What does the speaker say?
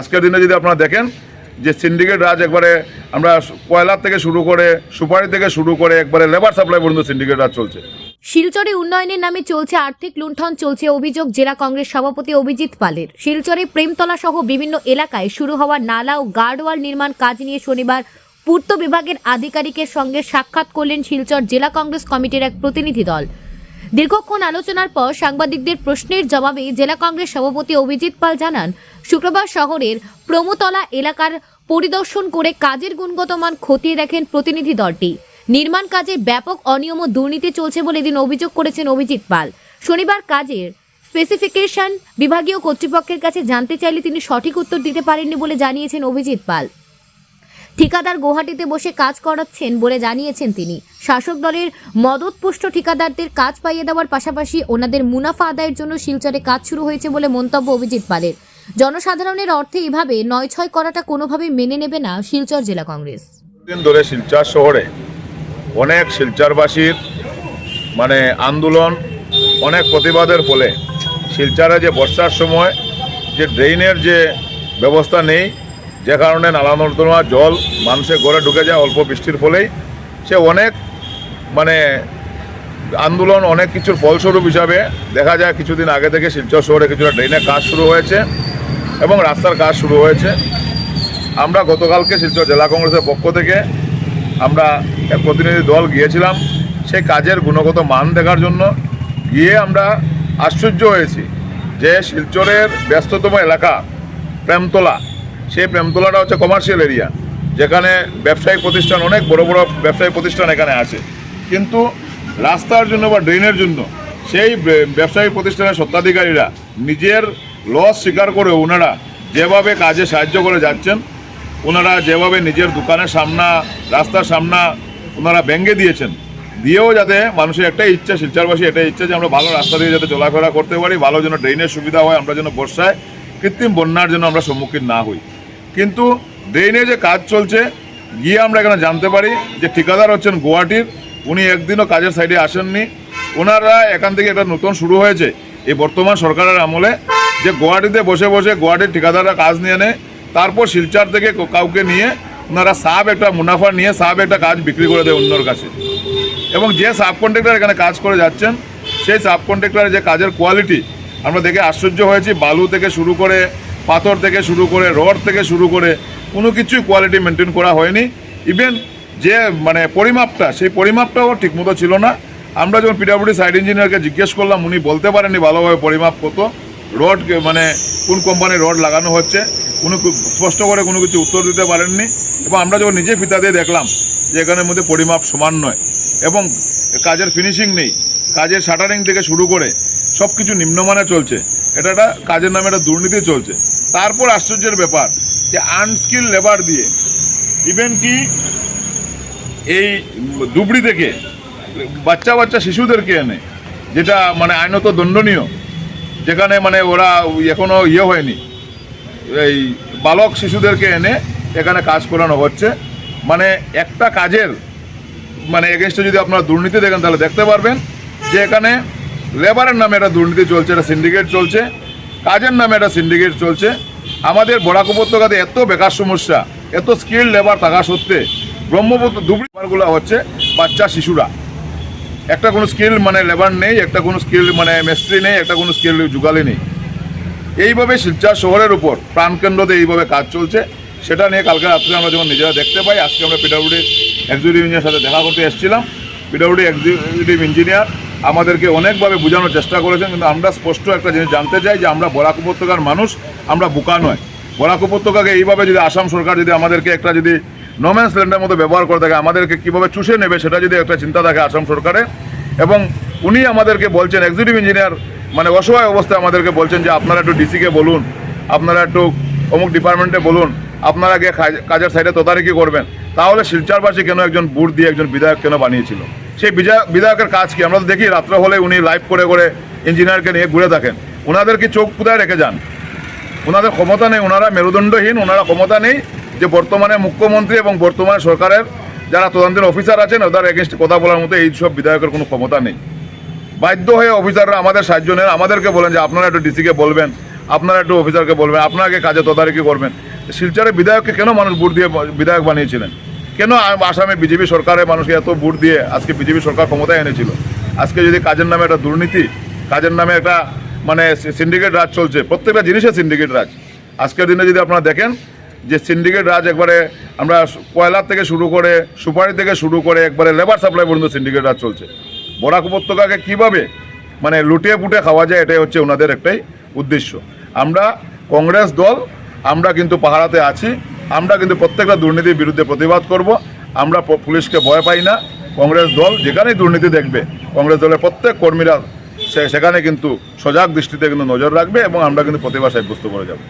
আজকের দিনে যদি আপনারা দেখেন যে সিন্ডিকেট রাজ একবারে আমরা কয়লার থেকে শুরু করে সুপারি থেকে শুরু করে একবারে লেবার সাপ্লাই পর্যন্ত সিন্ডিকেট রাজ চলছে। শিলচরে উন্নয়নের নামে চলছে আর্থিক লুণ্ঠন, চলছে অভিযোগ, জেলা কংগ্রেস সভাপতি অভিজিৎ পালের। শিলচরে প্রেমতলা সহ বিভিন্ন এলাকায় শুরু হওয়া নালা ও গার্ডওয়াল নির্মাণ কাজ নিয়ে শনিবার পূর্ত বিভাগের আধিকারিকের সঙ্গে সাক্ষাৎ করলেন শিলচর জেলা কংগ্রেস কমিটির এক প্রতিনিধি দল। দীর্ঘক্ষণ আলোচনার পর সাংবাদিকদের প্রশ্নের জবাবে জেলা কংগ্রেস সভাপতি অভিজিৎ পাল জানান, শুক্রবার শহরের প্রমতলা এলাকার পরিদর্শন করে কাজের গুণগত মান খতিয়ে দেখেন প্রতিনিধি দলটি। নির্মাণ কাজে ব্যাপক অনিয়ম ও দুর্নীতি চলছে বলে এদিন অভিযোগ করেছেন অভিজিৎ পাল। শনিবার কাজের স্পেসিফিকেশন বিভাগীয় কর্তৃপক্ষের কাছে জানতে চাইলে তিনি সঠিক উত্তর দিতে পারেননি বলে জানিয়েছেন অভিজিৎ পাল। ঠিকাদার গুয়াহাটিতে বসে কাজ করাচ্ছেন বলে জানিয়েছেন তিনি। শাসক দলের মদতপুষ্ট ঠিকাদারদের কাজ পাইয়ে দেওয়ার পাশাপাশি ওনাদের মুনাফা আদায়ের জন্য শিলচরে কাজ শুরু হয়েছে বলে মন্তব্য অভিজিৎ পালের। জনসাধারণের অর্থে এভাবে নয় ছয় করাটা কোনোভাবেই মেনে নেবে না শিলচর জেলা কংগ্রেস। ধরে শিলচর শহরে অনেক শিলচরবাসীর মানে আন্দোলন, অনেক প্রতিবাদের ফলে শিলচরে যে বর্ষার সময়, যে ড্রেনের যে ব্যবস্থা নেই যে কারণে নালা নর্দমা জল মানুষের ঘরে ঢুকে যায় অল্প বৃষ্টির ফলেই। সে অনেক মানে আন্দোলন অনেক কিছুর ফলস্বরূপ হিসাবে দেখা যায় কিছুদিন আগে থেকে শিলচর শহরে কিছুটা ড্রেনের কাজ শুরু হয়েছে এবং রাস্তার কাজ শুরু হয়েছে। আমরা গতকালকে শিলচর জেলা কংগ্রেসের পক্ষ থেকে আমরা এক প্রতিনিধি দল গিয়েছিলাম সেই কাজের গুণগত মান দেখার জন্য। গিয়ে আমরা আশ্চর্য হয়েছি যে শিলচরের ব্যস্ততম এলাকা, প্রেমতলা সেই প্রেমতলাটা হচ্ছে কমার্শিয়াল এরিয়া যেখানে ব্যবসায়িক প্রতিষ্ঠান, অনেক বড় বড় ব্যবসায়িক প্রতিষ্ঠান এখানে আছে। কিন্তু রাস্তার জন্য বা ড্রেনের জন্য সেই ব্যবসায়িক প্রতিষ্ঠানের স্বত্বাধিকারীরা নিজের লস স্বীকার করে ওনারা যেভাবে কাজে সাহায্য করে যাচ্ছেন, ওনারা যেভাবে নিজের দোকানের সামনা, রাস্তার সামনা ওনারা ব্যঙ্গে দিয়েছেন, দিয়েও যাতে মানুষের একটাই ইচ্ছা শিলচরবাসী এটাই ইচ্ছা যে আমরা ভালো রাস্তা দিয়ে যাতে চলাফেরা করতে পারি, ভালো যেন ড্রেনের সুবিধা হয়, আমরা যেন বর্ষায় কৃত্রিম বন্যার জন্য আমরা সম্মুখীন না হই। কিন্তু ড্রেনে যে কাজ চলছে, গিয়ে আমরা এখানে জানতে পারি যে ঠিকাদার হচ্ছেন গুয়াহাটির। উনি একদিনও কাজের সাইডে আসেননি। ওনারা এখান থেকে একটা নতুন শুরু হয়েছে এই বর্তমান সরকারের আমলে, যে গুয়াহাটিতে বসে বসে গুয়াহাটির ঠিকাদাররা কাজ নিয়ে নেয়। তারপর শিলচর থেকে কাউকে নিয়ে ওনারা সাব একটা মুনাফা নিয়ে সাব একটা কাজ বিক্রি করে দেয় অন্যর কাছে। এবং যে সাব কন্ট্রাক্টর এখানে কাজ করে যাচ্ছেন, সেই সাব কন্ট্রাক্টরের যে কাজের কোয়ালিটি আমরা দেখে আশ্চর্য হয়েছি। বালু থেকে শুরু করে পাথর থেকে শুরু করে রড থেকে শুরু করে কোনো কিছুই কোয়ালিটি মেনটেন করা হয়নি। ইভেন যে মানে পরিমাপটা, সেই পরিমাপটাও ঠিকমতো ছিল না। আমরা যখন পিডাব্লিউডি সাইড ইঞ্জিনিয়ারকে জিজ্ঞেস করলাম, উনি বলতে পারেননি ভালোভাবে পরিমাপ কত, রড মানে কোন কোম্পানির রড লাগানো হচ্ছে। কোনো স্পষ্ট করে কোনো কিছু উত্তর দিতে পারেননি। এবং আমরা যখন নিজে ফিতা দিয়ে দেখলাম যে এখানের মধ্যে পরিমাপ সমান নয় এবং কাজের ফিনিশিং নেই, কাজের শাটারিং থেকে শুরু করে সব কিছু নিম্নমানে চলছে এটা একটা কাজের নামে একটা দুর্নীতি চলছে। তারপর আশ্চর্যের ব্যাপার যে আনস্কিল লেবার দিয়ে ইভেন কি এই দুবড়ি থেকে বাচ্চা বাচ্চা শিশুদেরকে এনে, যেটা মানে আইনত দণ্ডনীয়, যেখানে মানে ওরা এখনও ইয়ে হয়নি, এই বালক শিশুদেরকে এনে এখানে কাজ করানো হচ্ছে। মানে একটা কাজের মানে এগেনস্টে যদি আপনারা দুর্নীতি দেখেন তাহলে দেখতে পারবেন যে এখানে লেবারের নামে একটা দুর্নীতি চলছে, একটা সিন্ডিকেট চলছে, কাজের নামে একটা সিন্ডিকেট চলছে। আমাদের বরাক উপত্যকাতে এত বেকার সমস্যা, এত স্কিল লেবার থাকা সত্ত্বে ব্রহ্মপুত্র দুবড়ি লেবারগুলো হচ্ছে বাচ্চা, শিশুরা। একটা কোনো স্কিল মানে লেবার নেই, একটা কোনো স্কিল মানে মিস্ত্রি নেই, একটা কোনো স্কিল যুগালি নেই। এইভাবে শিলচর শহরের উপর প্রাণকেন্দ্রতে এইভাবে কাজ চলছে, সেটা নিয়ে কালকে রাত্রে আমরা যখন নিজেরা দেখতে পাই, আজকে আমরা পিডাব্লিউডি এক্সিকিউটিভ ইঞ্জিনিয়ার সাথে দেখা করতে এসেছিলাম। পিডাব্লিউডি এক্সিকিউটিভ ইঞ্জিনিয়ার আমাদেরকে অনেকভাবে বোঝানোর চেষ্টা করেছেন, কিন্তু আমরা স্পষ্ট একটা জিনিস জানতে চাই যে আমরা বরাক উপত্যকার মানুষ, আমরা বোকা নয়। বরাক উপত্যকাকে এইভাবে যদি আসাম সরকার যদি আমাদেরকে একটা যদি নোম্যান্স ল্যান্ডের মতো ব্যবহার করে থাকে, আমাদেরকে কীভাবে চুষে নেবে সেটা যদি একটা চিন্তা থাকে আসাম সরকারে এবং উনি আমাদেরকে বলছেন এক্সিকিউটিভ ইঞ্জিনিয়ার মানে অসহায় অবস্থায় আমাদেরকে বলছেন যে আপনারা একটু ডিসিকে বলুন, আপনারা একটু অমুক ডিপার্টমেন্টে বলুন, আপনারা গিয়ে কাজের সাইডে তদারকি করবেন। তাহলে শিলচরবাসী কেন একজন বুট দিয়ে একজন বিধায়ক কেন বানিয়েছিল? সেই বিধায়কের কাজ কি? আমরা তো দেখি রাত্রে হলে উনি লাইভ করে করে ইঞ্জিনিয়ারকে নিয়ে ঘুরে থাকেন। ওনাদের কি চোখ কোথায় রেখে যান? ওনাদের ক্ষমতা নেই ওনারা মেরুদণ্ডহীন ওনারা ক্ষমতা নেই যে বর্তমানে মুখ্যমন্ত্রী এবং বর্তমানে সরকারের যারা তদন্তের অফিসার আছেন, ওদের এগেনস্ট কথা বলার মতো এই সব বিধায়কের কোনো ক্ষমতা নেই। বাধ্য হয়ে অফিসাররা আমাদের সাহায্য নেন, আমাদেরকে বলেন যে আপনারা একটু ডিসিকে বলবেন, আপনারা একটু অফিসারকে বলবেন আপনাকে কাজে তদারকি করবেন। শিলচরে বিধায়ককে কেন মানুষ ভোট দিয়ে বিধায়ক বানিয়েছিলেন? কেন আসামে বিজেপি সরকারের মানুষকে এত ভোট দিয়ে আজকে বিজেপি সরকার ক্ষমতায় এনেছিল? আজকে যদি কাজের নামে একটা দুর্নীতি, কাজের নামে একটা মানে সিন্ডিকেট রাজ চলছে, প্রত্যেকটা জিনিসের সিন্ডিকেট রাজ। আজকের দিনে যদি আপনারা দেখেন যে সিন্ডিকেট রাজ একবারে আমরা কয়লার থেকে শুরু করে, সুপারি থেকে শুরু করে একবারে লেবার সাপ্লাই পর্যন্ত সিন্ডিকেট রাজ চলছে। বরাক উপত্যকাকে কীভাবে মানে লুটিয়ে পুটে খাওয়া যায় এটাই হচ্ছে ওনাদের একটাই উদ্দেশ্য। আমরা কংগ্রেস দল, আমরা কিন্তু পাহারাতে আছি আমরা কিন্তু প্রত্যেকটা দুর্নীতির বিরুদ্ধে প্রতিবাদ করব। আমরা পুলিশকে ভয় পাই না। কংগ্রেস দল যেখানেই দুর্নীতি দেখবে, কংগ্রেস দলের প্রত্যেক কর্মীরা সেখানে কিন্তু সজাগ দৃষ্টিতে কিন্তু নজর রাখবে এবং আমরা কিন্তু প্রতিবাদ সাব্যস্ত করে যাব।